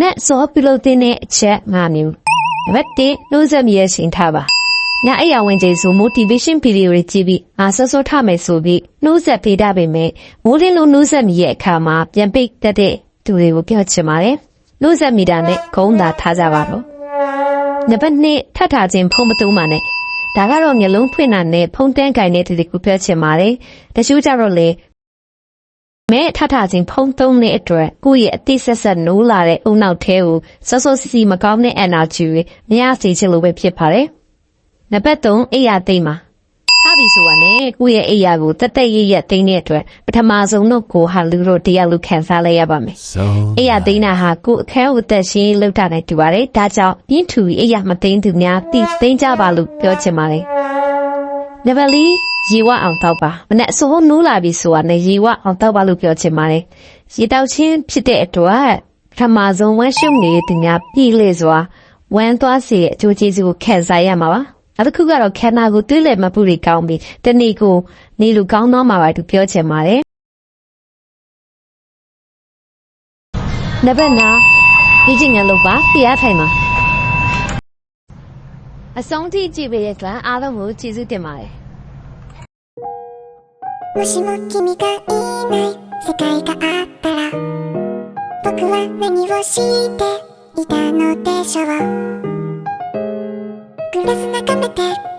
နက်စောပြုလုပ်တဲ့အချက်၅မျိုးနံပါတ်1နှိုးဆက်မြဲချိန်ထားပါညအိယာဝင်ချိန်ဆို motivation video တွေကြည့်ပြီးငါစောစောထမယ်ဆိုပြီးနှိုးဆက်ပေးတာပေမဲ့မိုးလင်းလို့နှိုးဆက်မိရဲ့အခါမှာပြန်ပိတ်တတ်တဲ့သူတွေကိုပြောချင်ပါတယ်နှိုးဆက်မိတာနဲ့ဂုံးသာထားကြပါတော့နံပါတ်2ထပ်ထားခြင်းဖုံးမတူးမှနဲ့ဒါကတော့မျိုးလုံးဖွင့်တာနဲ့ဖုံးတန်းကင်တဲ့သူတွေကိုပြောချင်ပါတယ်တချို့ကြတော့လေ မဲထထချင်းဖုံးသုံးတဲ့အတွက်ကိုယ့်ရဲ့အသိဆက်ဆက်နိုးလာတဲ့အုံနောက်ထဲကိုစောစောစီစီမကောင်းတဲ့ energy တွေမရစေချင်လို့ပဲဖြစ်ပါတယ်။နံပါတ်3အိယာသိမ့်ပါထားပြီဆိုတာနဲ့ကိုယ့်ရဲ့အိယာကိုတက်တက်ရရသိမ့်တဲ့အတွက်ပထမဆုံးတော့ကိုဟာလူတို့တရားလူခံစားလိုက်ရပါမယ် So အိယာသိမ့်တာဟာကိုယ့်အခန်းကိုတက်ရှင်းလောက်တာနဲ့တူပါတယ်။ဒါကြောင့်ပြင်းထူပြီးအိယာမသိမ့်သူများတိသိမ့်ကြပါလို့ပြောချင်ပါတယ်။ နံပါတ်4ရေဝအောင်တောက်ပါမနဲ့အစိုးနိုးလာပြီဆိုတာနဲ့ရေဝအောင်တောက်ပါလို့ပြောချင်ပါတယ်ရေတောက်ချင်းဖြစ်တဲ့အတွက်ပထမဆုံးဝမ်းရှုပ်နေတဲ့သူများပြည်လေစွာဝမ်းသွားစေတဲ့အကျိုးကျေးဇူးကိုခံစားရမှာပါနောက်တစ်ခုကတော့ခန္ဓာကိုယ်တွေးလည်မှတ်မှုတွေကောင်းပြီးတနေ့ကိုနေလူကောင်းတော့မှာပါလို့ပြောချင်ပါတယ်နံပါတ်9ဒီချင်းငယ်လို့ပါပြရထိုင်ပါ အဆုံးထိကြည့်ပေးတဲ့အတွက်အားလုံးကိုကျေးဇူးတင်ပါတယ်もしも君がいない世界があったら僕は何をしていたのでしょう。グラス眺めて。